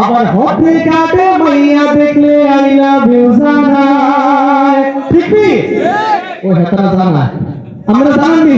আবার হতে কাটে মাইয়া দেখলে আই লাভ ইউ জানাই। ঠিক কি? ও হেতারা জানা আমরা জানি।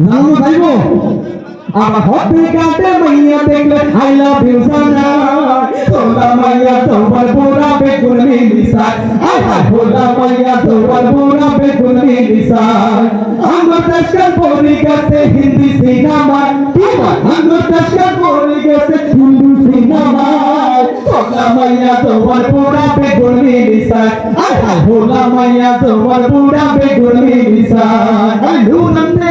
জানানো যাইব। আবার হতে কাটে মাইয়া দেখলে আই লাভ ইউ জানাই তোলা মাইয়া সবার পুরা বেগুন মিলিসাই আই তোলা মাইয়া সবার পুরা বেগুন মিলিসাই আমার দেশকার পরি গেছে হিন্দি সিনেমা বল আমার দেশকার পরি গেছে হিন্দি সিনেমা মাইয়া সবার পুরা বেগুন মিলিসাই আই তোলা মাইয়া সবার পুরা বেগুন মিলিসাই আই লুনতে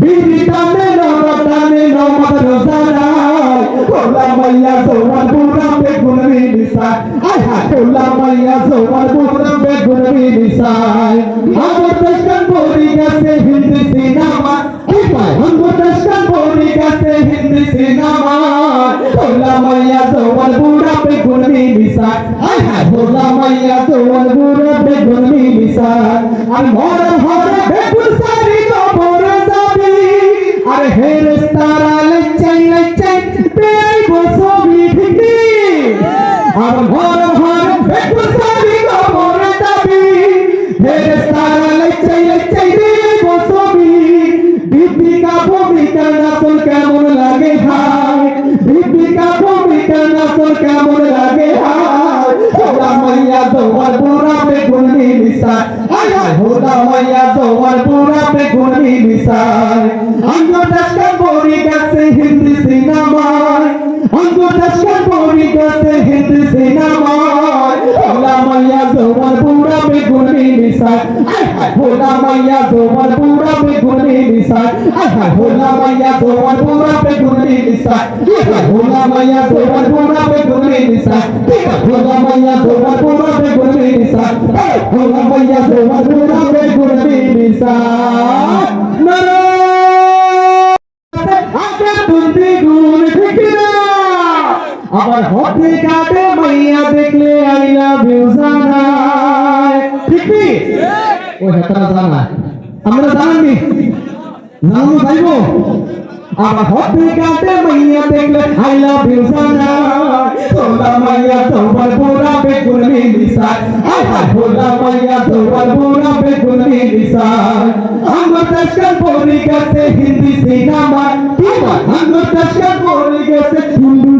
বিড়ি টানে নামাজ টানে নামাজ রোজা নাই মাইয়া সোয়ার পুরা বেগুন মিলিসাই আই হাই কোলা মাইয়া সোয়ার পুরা বেগুন মিলিসাই আমার দেশকান পরি গেছে হিন্দি সিনেমা কি পায় আমার দেশকান পরি গেছে হিন্দি সিনেমা কোলা মাইয়া সোয়ার পুরা বেগুন মিলিসাই আই হাই কোলা মাইয়া সোয়ার পুরা বেগুন মিলিসাই আর মরে মরে হেরেস তারা লেচাই লেচাই পেই বসবি ঠিকনি আর ঘর ঘর বেগুন সারি কবর যাবি হেরেস তারা লেচাই লেচাই পেই বসবি দীপিকা ভূমিকা নাচল কেমন লাগে হায় দীপিকা ভূমিকা নাচল কেমন লাগে হায় হোলা মাইয়া তোমার পুরা বেগুন মিলিসাই হোলা মাইয়া তোমার পুরা বেগুন মিলিসাই অঙ্গ দশকার পরি গেছে হিন্দি সিনেমায় অঙ্গ দশকার পরি গেছে হিন্দি সিনেমায় হোলা মাইয়া তোমার পুরা বেগুন মিলিসাই হায় হায় হোলা মাইয়া তোমার পুরা বেগুন মিলিসাই হায় হায় হোলা মাইয়া তোমার পুরা বেগুন মিলিসাই হায় হায় হোলা মাইয়া তোমার পুরা বেগুন মিলিসাই হায় হায় হোলা মাইয়া তোমার পুরা বেগুন মিলিসাই হায় হোলা মাইয়া তোমার পুরা বেগুন মিলিসাই নারা আগে তুমি গুণ ঠিক না আবার হতে কাটে মাইয়া দেখলে আই লাভ ইউ জানাই ঠিক কি ওই হেতারা জানা আমরা জানানি জানানো যাইব আবার হতে কাটে মাইয়া দেখলে আই লাভ ইউ জানাই তোলা মাইয়া সবার পুরা বেগুন মিলিসাই আই হাই তোলা মাইয়া সবার পুরা বেগুন মিলিসাই আমার দেশকার পরি গেছে হিন্দি সিনেমা কি বল আমার দেশকার পরি গেছে হিন্দি সিনেমা তোলা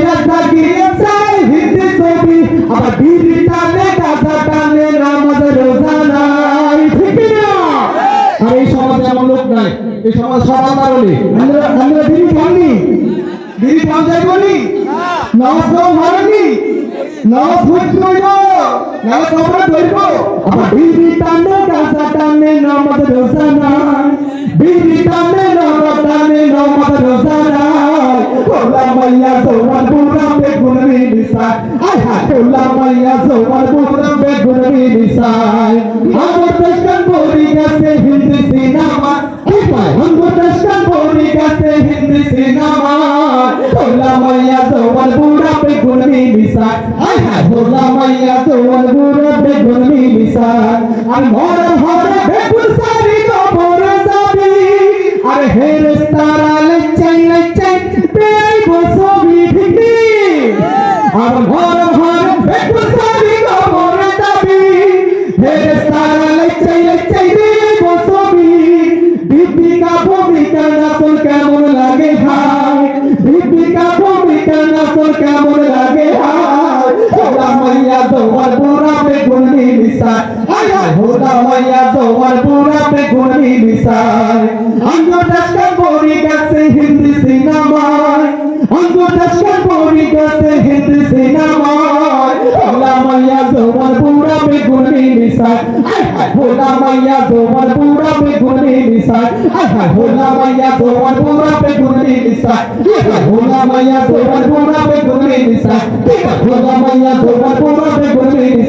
এই সমাজ সবার কারণে আমরা আমরা বিড়ি খাইনি বিড়ি খাওয়া যায় বলি। নামাজ খাওয়া ভালোনি নামাজ পড়তে হইব নামাজ খাওয়া ধরব। আবার বিড়ি টানে গাছা টানে নামাজ রোজা নাই। বিড়ি টানে নামাজ টানে নামাজ রোজা নাই। কোলা মাইয়া সোয়ার পুরা বেগুন মিলিসাই আই হাই কোলা মাইয়া সোয়ার পুরা বেগুন মিলিসাই जिंदाबाद भोला मैया सोवलपुरा पे गुनमी मिसाल हाय हाय भोला मैया सोवलपुरा पे गुनमी मिसाल আর মোর ভরে বেপুর সারি তো মোর সাবি আর হে রেস্তারা লচ্চাই লচ্চাই পেই বসবি ভিকি আর মোর ভরে বেপুর সারি তো মোর সাবি হে রেস্তারা লচ্চাই লচ্চাই মিশায় আয়া হোদা মাইয়া, তোমার পুরা বেগুন মিশায় অঙ্গ দশকার পরি গেছে হিন্দি সিনেমায়। অঙ্গ দশকার পরি গেছে হিন্দি সিনেমায়। হোদা মাইয়া, তোমার পুরা বেগুন মিশায় আয়া মাইয়া, তোমার পুরা বেগুন মিশায় আয়া মাইয়া, তোমার পুরা